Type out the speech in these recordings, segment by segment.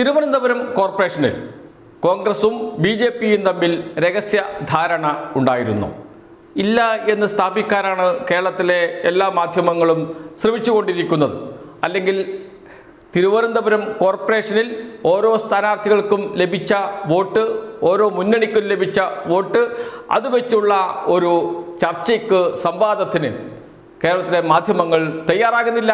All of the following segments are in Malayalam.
തിരുവനന്തപുരം കോർപ്പറേഷനിൽ കോൺഗ്രസും ബി ജെ പിയും തമ്മിൽ രഹസ്യ ധാരണ ഉണ്ടായിരുന്നു. ഇല്ല എന്ന് സ്ഥാപിക്കാനാണ് കേരളത്തിലെ എല്ലാ മാധ്യമങ്ങളും ശ്രമിച്ചുകൊണ്ടിരിക്കുന്നത്. അല്ലെങ്കിൽ തിരുവനന്തപുരം കോർപ്പറേഷനിൽ ഓരോ സ്ഥാനാർത്ഥികൾക്കും ലഭിച്ച വോട്ട് ഓരോ മുന്നണിക്കും ലഭിച്ച വോട്ട് അത് വെച്ചുള്ള ഒരു ചർച്ചയ്ക്ക് സംവാദത്തിന് കേരളത്തിലെ മാധ്യമങ്ങൾ തയ്യാറാകുന്നില്ല.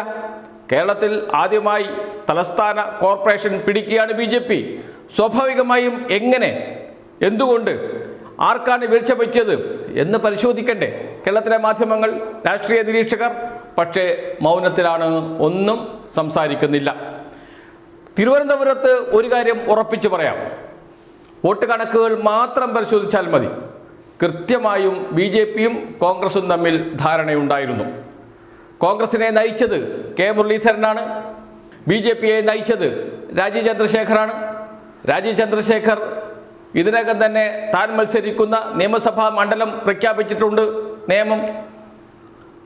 കേരളത്തിൽ ആദ്യമായി തലസ്ഥാന കോർപ്പറേഷൻ പിടിക്കുകയാണ് ബി ജെ പി. സ്വാഭാവികമായും എങ്ങനെ? എന്തുകൊണ്ട്? ആർക്കാണ് വീഴ്ച പറ്റിയത്? എന്ന് പരിശോധിക്കണ്ടേ. കേരളത്തിലെ മാധ്യമങ്ങൾ രാഷ്ട്രീയ നിരീക്ഷകർ പക്ഷേ മൗനത്തിലാണ് ഒന്നും സംസാരിക്കുന്നില്ല. തിരുവനന്തപുരത്ത് ഒരു കാര്യം ഉറപ്പിച്ചു പറയാം. വോട്ട് കണക്കുകൾ മാത്രം പരിശോധിച്ചാൽ മതി. കൃത്യമായും ബി ജെ പിയും കോൺഗ്രസും തമ്മിൽ ധാരണയുണ്ടായിരുന്നു. കോൺഗ്രസിനെ നയിച്ചത് കെ മുരളീധരനാണ് ബി ജെ പിയെ നയിച്ചത് രാജീവ് ചന്ദ്രശേഖറാണ്. രാജീവ് ചന്ദ്രശേഖർ ഇതിനകം തന്നെ താൻ മത്സരിക്കുന്ന നിയമസഭാ മണ്ഡലം പ്രഖ്യാപിച്ചിട്ടുണ്ട് നിയമം.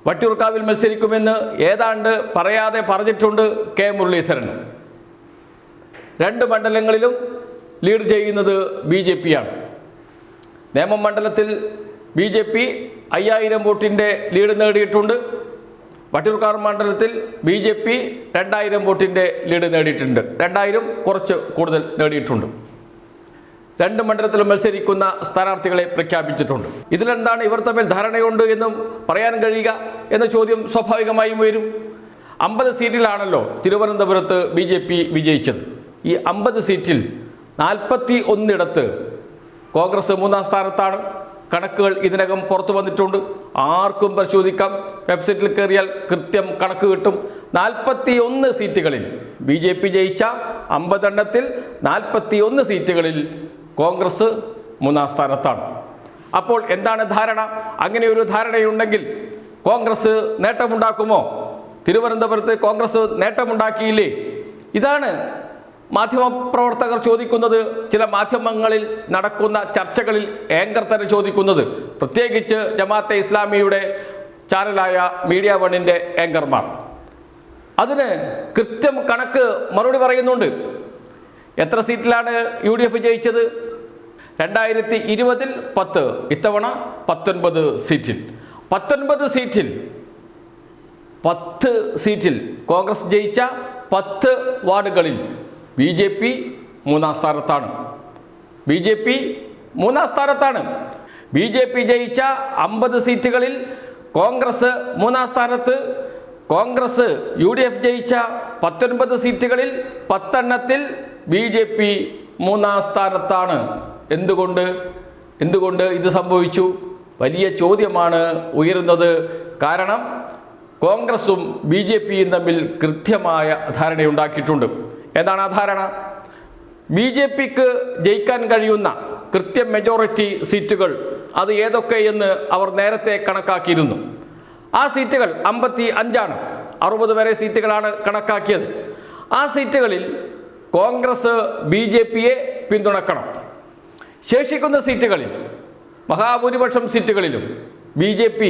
വട്ടിയൂർക്കാവിൽ മത്സരിക്കുമെന്ന് ഏതാണ്ട് പറയാതെ പറഞ്ഞിട്ടുണ്ട് കെ മുരളീധരൻ. രണ്ട് മണ്ഡലങ്ങളിലും ലീഡ് ചെയ്യുന്നത് ബി ജെ പിയാണ്. നേമം മണ്ഡലത്തിൽ ബി ജെ പി അയ്യായിരം വോട്ടിന്റെ ലീഡ് നേടിയിട്ടുണ്ട്. വട്ടിയൂർക്കാവ് മണ്ഡലത്തിൽ ബി ജെ പി രണ്ടായിരം വോട്ടിന്റെ ലീഡ് നേടിയിട്ടുണ്ട്. രണ്ടായിരം കുറച്ച് കൂടുതൽ നേടിയിട്ടുണ്ട്. രണ്ട് മണ്ഡലത്തിലും മത്സരിക്കുന്ന സ്ഥാനാർത്ഥികളെ പ്രഖ്യാപിച്ചിട്ടുണ്ട്. ഇതിലെന്താണ് ഇവർ തമ്മിൽ ധാരണയുണ്ട് എന്നും പറയാൻ കഴിയുക എന്ന ചോദ്യം സ്വാഭാവികമായും വരും അമ്പത് സീറ്റിലാണല്ലോ തിരുവനന്തപുരത്ത് ബി ജെ പി വിജയിച്ചത്. ഈ അമ്പത് സീറ്റിൽ നാൽപ്പത്തി ഒന്നിടത്ത് കോൺഗ്രസ് മൂന്നാം സ്ഥാനത്താണ്. കണക്കുകൾ ഇതിനകം പുറത്തു വന്നിട്ടുണ്ട്. ആർക്കും പരിശോധിക്കാം. വെബ്സൈറ്റിൽ കയറിയാൽ കൃത്യം കണക്ക് കിട്ടും. നാൽപ്പത്തി ഒന്ന് സീറ്റുകളിൽ ബി ജെ പി ജയിച്ച അമ്പതെണ്ണത്തിൽ നാൽപ്പത്തി ഒന്ന് സീറ്റുകളിൽ കോൺഗ്രസ് മൂന്നാം സ്ഥാനത്താണ്. അപ്പോൾ എന്താണ് ധാരണ? അങ്ങനെ ഒരു ധാരണയുണ്ടെങ്കിൽ കോൺഗ്രസ് നേട്ടമുണ്ടാക്കുമോ? തിരുവനന്തപുരത്ത് കോൺഗ്രസ് നേട്ടമുണ്ടാക്കിയില്ലേ? ഇതാണ് മാധ്യമപ്രവർത്തകർ ചോദിക്കുന്നത് ചില മാധ്യമങ്ങളിൽ നടക്കുന്ന ചർച്ചകളിൽ ഏങ്കർ തന്നെ ചോദിക്കുന്നത്. പ്രത്യേകിച്ച് ജമാഅത്തെ ഇസ്ലാമിയുടെ ചാനലായ മീഡിയ വണ്ണിന്റെ ഏങ്കർമാർ അതിന് കൃത്യം കണക്ക് മറുപടി പറയുന്നുണ്ട്. എത്ര സീറ്റിലാണ് യു ഡി എഫ് ജയിച്ചത്? രണ്ടായിരത്തി ഇരുപതിൽ പത്ത് ഇത്തവണ പത്തൊൻപത് സീറ്റിൽ. പത്തൊൻപത് സീറ്റിൽ പത്ത് സീറ്റിൽ കോൺഗ്രസ് ജയിച്ച പത്ത് വാർഡുകളിൽ ബി ജെ പി മൂന്നാം സ്ഥാനത്താണ്. ബി ജെ പി മൂന്നാം സ്ഥാനത്താണ്. ബി ജെ പി ജയിച്ച അമ്പത് സീറ്റുകളിൽ കോൺഗ്രസ് മൂന്നാം സ്ഥാനത്ത്. കോൺഗ്രസ് യു ഡി എഫ് ജയിച്ച പത്തൊൻപത് സീറ്റുകളിൽ പത്തെണ്ണത്തിൽ ബി ജെ പി മൂന്നാം സ്ഥാനത്താണ്. എന്തുകൊണ്ട്? എന്തുകൊണ്ട് ഇത് സംഭവിച്ചു? വലിയ ചോദ്യമാണ് ഉയരുന്നത്. കാരണം കോൺഗ്രസും ബി ജെ പിയും തമ്മിൽ കൃത്യമായ ധാരണയുണ്ടാക്കിയിട്ടുണ്ട്. എന്താണ് ആ ധാരണ ബി ജെ പിക്ക് ജയിക്കാൻ കഴിയുന്ന കൃത്യം മെജോറിറ്റി സീറ്റുകൾ അത് ഏതൊക്കെയെന്ന് അവർ നേരത്തെ കണക്കാക്കിയിരുന്നു. ആ സീറ്റുകൾ അമ്പത്തി അഞ്ചാണ് അറുപത് വരെ സീറ്റുകളാണ് കണക്കാക്കിയത്. ആ സീറ്റുകളിൽ കോൺഗ്രസ് ബി ജെ പിയെ പിന്തുണക്കണം. ശേഷിക്കുന്ന സീറ്റുകളിൽ മഹാഭൂരിപക്ഷം സീറ്റുകളിലും ബി ജെ പി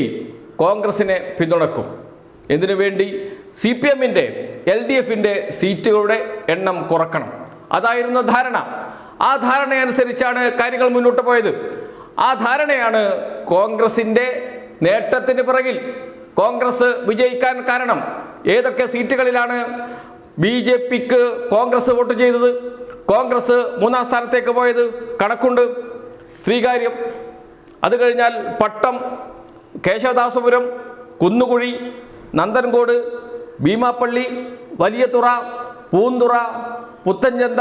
കോൺഗ്രസിനെ പിന്തുണക്കും. എന്തിനു വേണ്ടി? സി പി എമ്മിന്റെ എൽ ഡി എഫിന്റെ സീറ്റുകളുടെ എണ്ണം കുറക്കണം. അതായിരുന്നു ധാരണ. ആ ധാരണയനുസരിച്ചാണ് കാര്യങ്ങൾ മുന്നോട്ട് പോയത്. ആ ധാരണയാണ് കോൺഗ്രസിന്റെ നേട്ടത്തിന് പിറകിൽ കോൺഗ്രസ് വിജയിക്കാൻ കാരണം. ഏതൊക്കെ സീറ്റുകളിലാണ് ബി ജെ പിക്ക് കോൺഗ്രസ് വോട്ട് ചെയ്തത്? കോൺഗ്രസ് മൂന്നാം സ്ഥാനത്തേക്ക് പോയത് കണക്കുണ്ട്. ശ്രീകാര്യം അത് കഴിഞ്ഞാൽ പട്ടം കേശവദാസപുരം കുന്നുകുഴി നന്ദൻകോട് ഭീമാപ്പള്ളി വലിയതുറ പൂന്തുറ പുത്തഞ്ചന്ത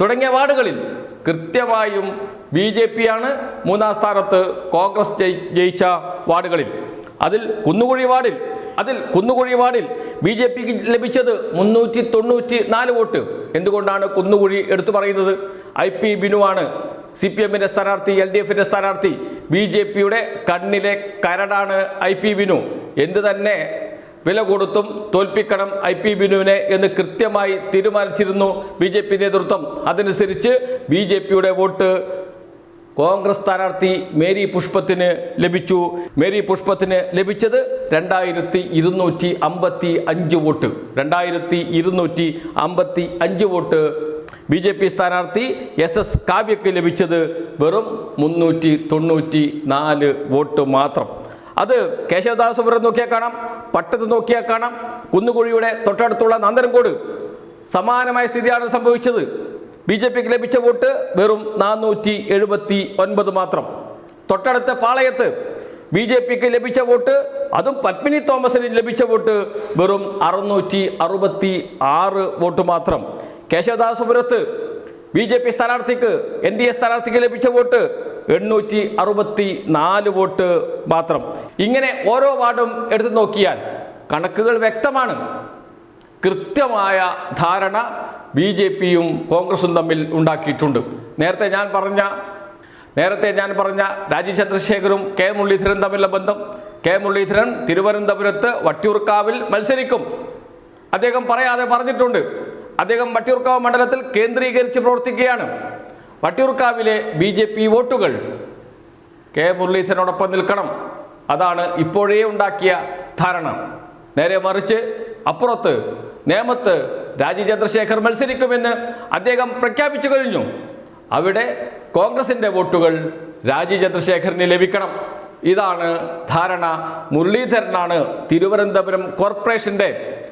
തുടങ്ങിയ വാർഡുകളിൽ കൃത്യമായും ബി ജെ പിയാണ് മൂന്നാം സ്ഥാനത്ത് കോൺഗ്രസ് ജയി- ജയിച്ച വാർഡുകളിൽ. അതിൽ കുന്നുകുഴി വാർഡിൽ അതിൽ കുന്നുകുഴി വാർഡിൽ ബി ജെ പിക്ക് ലഭിച്ചത് മുന്നൂറ്റി തൊണ്ണൂറ്റി നാല് വോട്ട്. എന്തുകൊണ്ടാണ് കുന്നുകുഴി എടുത്തു പറയുന്നത്? ഐ പി ബിനുവാണ് സി പി എമ്മിന്റെ സ്ഥാനാർത്ഥി എൽ ഡി എഫിന്റെ സ്ഥാനാർത്ഥി ബി ജെ പിയുടെ കണ്ണിലെ കരടാണ് ഐ പി ബിനു. എന്ത് തന്നെ വില കൊടുത്തും തോൽപ്പിക്കണം ഐ പി ബിനുവിനെ എന്ന് കൃത്യമായി തീരുമാനിച്ചിരുന്നു ബി ജെ പി നേതൃത്വം. അതനുസരിച്ച് ബി ജെ പിയുടെ വോട്ട് കോൺഗ്രസ് സ്ഥാനാർത്ഥി മേരി പുഷ്പത്തിന് ലഭിച്ചു. മേരി പുഷ്പത്തിന് ലഭിച്ചത് രണ്ടായിരത്തി ഇരുന്നൂറ്റി അമ്പത്തി അഞ്ച് വോട്ട്. രണ്ടായിരത്തി ഇരുന്നൂറ്റി അമ്പത്തി അഞ്ച് വോട്ട് ബി ജെ പി സ്ഥാനാർത്ഥി എസ് എസ് കാവ്യക്ക് ലഭിച്ചത് വെറും മുന്നൂറ്റി തൊണ്ണൂറ്റി നാല് വോട്ട് മാത്രം. അത് കേശവദാസപുരം നോക്കിയാൽ കാണാം പട്ടത്ത് നോക്കിയാൽ കാണാം കുന്നുകുഴിയുടെ തൊട്ടടുത്തുള്ള നന്ദനംകോട് സമാനമായ സ്ഥിതിയാണ് സംഭവിച്ചത്. ബി ജെ പിക്ക് ലഭിച്ച വോട്ട് വെറും നാനൂറ്റി എഴുപത്തി ഒൻപത് മാത്രം. തൊട്ടടുത്ത പാളയത്ത് ബി ജെ പിക്ക് ലഭിച്ച വോട്ട് അതും പത്മിനി തോമസിന് ലഭിച്ച വോട്ട് വെറും അറുന്നൂറ്റി അറുപത്തി ആറ് വോട്ട് മാത്രം. കേശവദാസപുരത്ത് ബി ജെ പി സ്ഥാനാർത്ഥിക്ക് എൻ ഡി എ സ്ഥാനാർത്ഥിക്ക് ലഭിച്ച വോട്ട് എണ്ണൂറ്റി അറുപത്തി നാല് വോട്ട് മാത്രം. ഇങ്ങനെ ഓരോ വാർഡും എടുത്തു നോക്കിയാൽ കണക്കുകൾ വ്യക്തമാണ്. കൃത്യമായ ധാരണ ബി ജെ പിയും കോൺഗ്രസും തമ്മിൽ ഉണ്ടാക്കിയിട്ടുണ്ട്. നേരത്തെ ഞാൻ പറഞ്ഞ നേരത്തെ ഞാൻ പറഞ്ഞ രാജീവ് ചന്ദ്രശേഖരും കെ മുരളീധരൻ തമ്മിലുള്ള ബന്ധം കെ മുരളീധരൻ തിരുവനന്തപുരത്ത് വട്ടിയൂർക്കാവിൽ മത്സരിക്കും. അദ്ദേഹം പറയാതെ പറഞ്ഞിട്ടുണ്ട്. അദ്ദേഹം വട്ടിയൂർക്കാവ് മണ്ഡലത്തിൽ കേന്ദ്രീകരിച്ച് പ്രവർത്തിക്കുകയാണ്. വട്ടിയൂർക്കാവിലെ ബി ജെ പി വോട്ടുകൾ കെ മുരളീധരനോടൊപ്പം നിൽക്കണം. അതാണ് ഇപ്പോഴേ ഉണ്ടാക്കിയ ധാരണ. നേരെ മറിച്ച് അപ്പുറത്ത് നേമത്ത് രാജി ചന്ദ്രശേഖർ മത്സരിക്കുമെന്ന് അദ്ദേഹം പ്രഖ്യാപിച്ചു കഴിഞ്ഞു. അവിടെ കോൺഗ്രസിന്റെ വോട്ടുകൾ രാജി ചന്ദ്രശേഖറിന് ലഭിക്കണം. ഇതാണ് ധാരണ മുരളീധരനാണ് തിരുവനന്തപുരം കോർപ്പറേഷന്റെ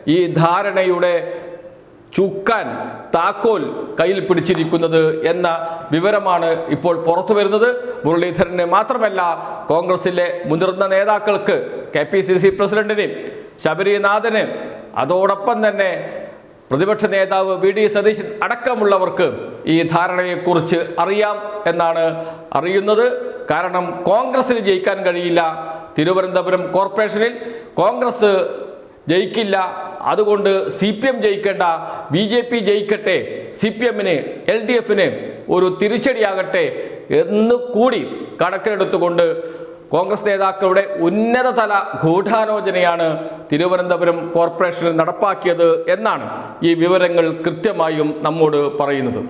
ഈ ധാരണയുടെ ചുക്കാൻ താക്കോൽ കയ്യിൽ പിടിച്ചിരിക്കുന്നത് എന്ന വിവരമാണ് ഇപ്പോൾ പുറത്തു വരുന്നത്. മുരളീധരന് മാത്രമല്ല കോൺഗ്രസിലെ മുതിർന്ന നേതാക്കൾക്ക് കെ പി സി സി പ്രസിഡന്റിന് ശബരിനാഥന് അതോടൊപ്പം തന്നെ പ്രതിപക്ഷ നേതാവ് വി ഡി സതീശൻ അടക്കമുള്ളവർക്ക് ഈ ധാരണയെക്കുറിച്ച് അറിയാം എന്നാണ് അറിയുന്നത്. കാരണം കോൺഗ്രസിന് ജയിക്കാൻ കഴിയില്ല. തിരുവനന്തപുരം കോർപ്പറേഷനിൽ കോൺഗ്രസ് ജയിക്കില്ല. അതുകൊണ്ട് സി പി എം ജയിക്കേണ്ട ബി ജെ പി ജയിക്കട്ടെ സി പി എമ്മിന് എൽ ഡി എഫിന് ഒരു തിരിച്ചടിയാകട്ടെ എന്ന് കൂടി കണക്കിലെടുത്തുകൊണ്ട് കോൺഗ്രസ് നേതാക്കളുടെ ഉന്നതതല ഗൂഢാലോചനയാണ് തിരുവനന്തപുരം കോർപ്പറേഷനിൽ നടപ്പാക്കിയത് എന്നാണ് ഈ വിവരങ്ങൾ കൃത്യമായും നമ്മോട് പറയുന്നത്.